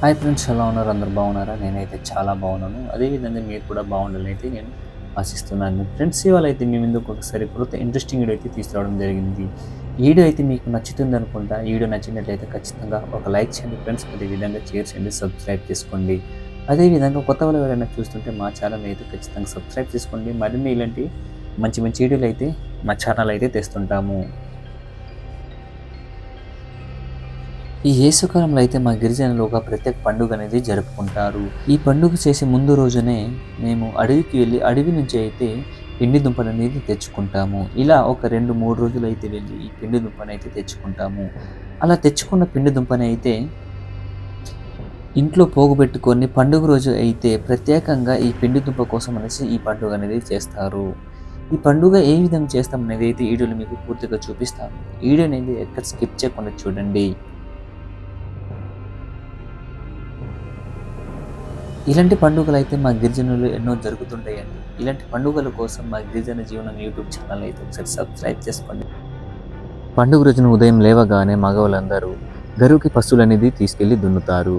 Hi friends ఎలా ఉన్నారు? అందరు బాగున్నారా? నేనైతే చాలా బాగున్నాను. అదేవిధంగా మీరు కూడా బాగుండాలని అయితే నేను ఆశిస్తున్నాను. ఫ్రెండ్స్ ఇవాళ అయితే మేము ఎందుకు ఒకసారి కొత్త ఇంట్రెస్టింగ్ వీడియో అయితే తీసుకురావడం జరిగింది. వీడియో అయితే మీకు నచ్చుతుంది అనుకుంటా. వీడియో నచ్చినట్లయితే ఖచ్చితంగా ఒక లైక్ చేయండి ఫ్రెండ్స్. అదేవిధంగా షేర్ చేయండి సబ్స్క్రైబ్ చేసుకోండి. అదేవిధంగా కొత్త వాళ్ళు ఎవరైనా చూస్తుంటే మా ఛానల్ అయితే ఖచ్చితంగా సబ్స్క్రైబ్ చేసుకోండి. మరిన్ని ఇలాంటి మంచి మంచి వీడియోలు అయితే మా ఛానల్ అయితే తెస్తుంటాము. ఈ యేసుకాలంలో అయితే మా గిరిజనులు ఒక ప్రత్యేక పండుగ అనేది జరుపుకుంటారు. ఈ పండుగ చేసే ముందు రోజునే మేము అడవికి వెళ్ళి అడవి నుంచి అయితే పిండి దుంపలు అనేది తెచ్చుకుంటాము. ఇలా ఒక రెండు మూడు రోజులు అయితే వెళ్ళి ఈ పిండి దుంపని అయితే తెచ్చుకుంటాము. అలా తెచ్చుకున్న పిండి దుంపని అయితే ఇంట్లో పోగుపెట్టుకొని పండుగ రోజు అయితే ప్రత్యేకంగా ఈ పిండి దుంప కోసం అనేసి ఈ పండుగ అనేది చేస్తారు. ఈ పండుగ ఏ విధంగా చేస్తాం అనేది అయితే వీడియోలో మీకు పూర్తిగా చూపిస్తాను. వీడియో అనేది ఎక్కడ స్కిప్ చేయకుండా చూడండి. ఇలాంటి పండుగలు అయితే మా గిరిజనులు ఎన్నో జరుగుతుంటాయండి. ఇలాంటి పండుగల కోసం మా గిరిజన జీవనం యూట్యూబ్ ఛానల్ అయితే ఒకసారి సబ్స్క్రైబ్ చేసుకోండి. పండుగ రోజున ఉదయం లేవగానే మగవాళ్ళందరూ గరువుకి పశువులు అనేది తీసుకెళ్ళి దున్నుతారు.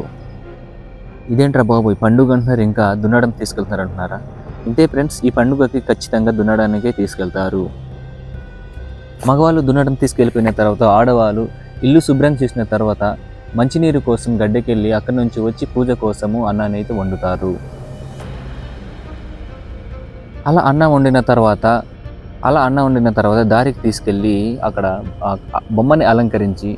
ఇదేంట్రా బాబు ఈ పండుగ అంటున్నారు ఇంకా దున్నడం తీసుకెళ్తున్నారు అంటున్నారా ఇంతే ఫ్రెండ్స్ ఈ పండుగకి ఖచ్చితంగా దున్నడానికే తీసుకెళ్తారు. మగవాళ్ళు దున్నడం తీసుకెళ్ళిపోయిన తర్వాత ఆడవాళ్ళు ఇల్లు శుభ్రం చేసిన తర్వాత మంచినీరు కోసం గడ్డకెళ్ళి అక్కడి నుంచి వచ్చి పూజ కోసము అన్నాన్ని అయితే వండుతారు. అలా అన్నం వండిన తర్వాత అలా అన్నం వండిన తర్వాత దారికి తీసుకెళ్ళి అక్కడ బొమ్మని అలంకరించి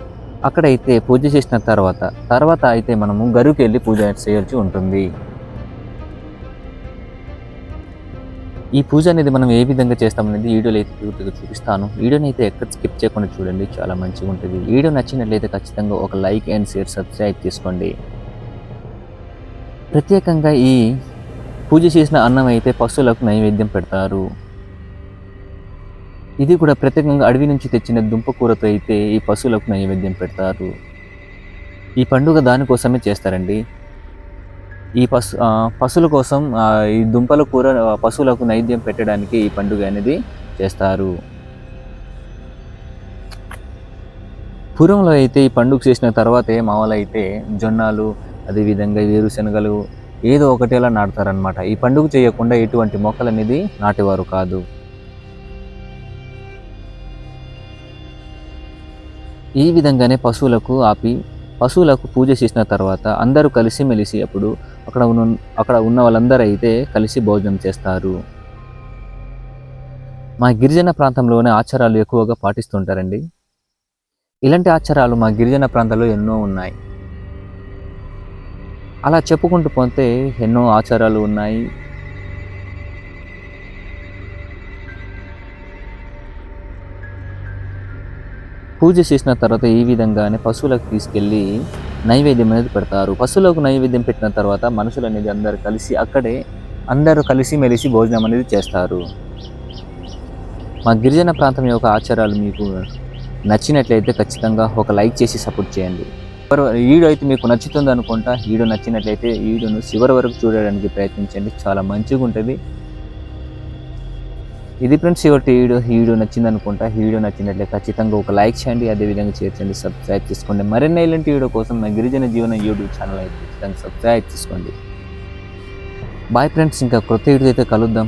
అక్కడైతే పూజ చేసిన తర్వాత తర్వాత అయితే మనము గరువుకి వెళ్ళి పూజ చేయాల్సి ఉంటుంది. ఈ పూజ అనేది మనం ఏ విధంగా చేస్తామనేది వీడియోలో అయితే పూర్తిగా చూపిస్తాను. వీడియోని అయితే ఎక్కడ స్కిప్ చేయకుండా చూడండి చాలా మంచిగా ఉంటుంది. వీడియో నచ్చినట్లయితే ఖచ్చితంగా ఒక లైక్ అండ్ షేర్ సబ్స్క్రైబ్ చేసుకోండి. ప్రత్యేకంగా ఈ పూజ చేసిన అన్నం అయితే పశువులకు నైవేద్యం పెడతారు. ఇది కూడా ప్రత్యేకంగా అడవి నుంచి తెచ్చిన దుంప కూరతో అయితే ఈ పశువులకు నైవేద్యం పెడతారు. ఈ పండుగ దానికోసమే చేస్తారండి. ఈ పశు పశువుల కోసం ఈ దుంపల కూర పశువులకు నైవేద్యం పెట్టడానికి ఈ పండుగ అనేది చేస్తారు. పూర్వంలో అయితే ఈ పండుగ చేసిన తర్వాతే మామూలు అయితే జొన్నలు అదేవిధంగా వేరుశనగలు ఏదో ఒకటి అలా నాటుతారనమాట ఈ పండుగ చేయకుండా ఎటువంటి మొక్కలు అనేది నాటేవారు కాదు. ఈ విధంగానే పశువులకు ఆపి పశువులకు పూజ చేసిన తర్వాత అందరూ కలిసిమెలిసి అప్పుడు అక్కడ ఉన్న అక్కడ ఉన్న వాళ్ళందరూ అయితే కలిసి భోజనం చేస్తారు. మా గిరిజన ప్రాంతంలోనే ఆచారాలు ఎక్కువగా పాటిస్తుంటారండి. ఇలాంటి ఆచారాలు మా గిరిజన ప్రాంతాల్లో ఎన్నో ఉన్నాయి. అలా చెప్పుకుంటూ పోతే ఎన్నో ఆచారాలు ఉన్నాయి. పూజ చేసిన తర్వాత ఈ విధంగానే పశువులకు తీసుకెళ్ళి నైవేద్యం అనేది పెడతారు. పశువులకు నైవేద్యం పెట్టిన తర్వాత మనుషులు అనేది అందరు కలిసి అక్కడే అందరూ కలిసి మెలిసి భోజనం అనేది చేస్తారు. మా గిరిజన ప్రాంతం యొక్క ఆచారాలు మీకు నచ్చినట్లయితే ఖచ్చితంగా ఒక లైక్ చేసి సపోర్ట్ చేయండి. చివరి- వీడియో అయితే మీకు నచ్చుతుంది అనుకుంటా ఈడు వీడియో నచ్చినట్లయితే ఈడును వీడియోను చివరి వరకు చూడడానికి ప్రయత్నించండి. చాలా మంచిగా ఉంటుంది. ఇది ఫ్రెండ్స్ ఇవాటి వీడియో ఈ వీడియో నచ్చింది అనుకుంటా ఈ వీడియో నచ్చినట్లే ఖచ్చితంగా ఒక లైక్ చేయండి అదేవిధంగా షేర్ చేయండి సబ్స్క్రైబ్ చేసుకోండి. మరిన్ని ఇలాంటి వీడియో కోసం నా గిరిజన జీవన యూట్యూబ్ ఛానల్ అయితే ఖచ్చితంగా సబ్స్క్రైబ్ చేసుకోండి. బాయ్ ఫ్రెండ్స్ ఇంకా కొత్త వీడియో అయితే కలుద్దాం.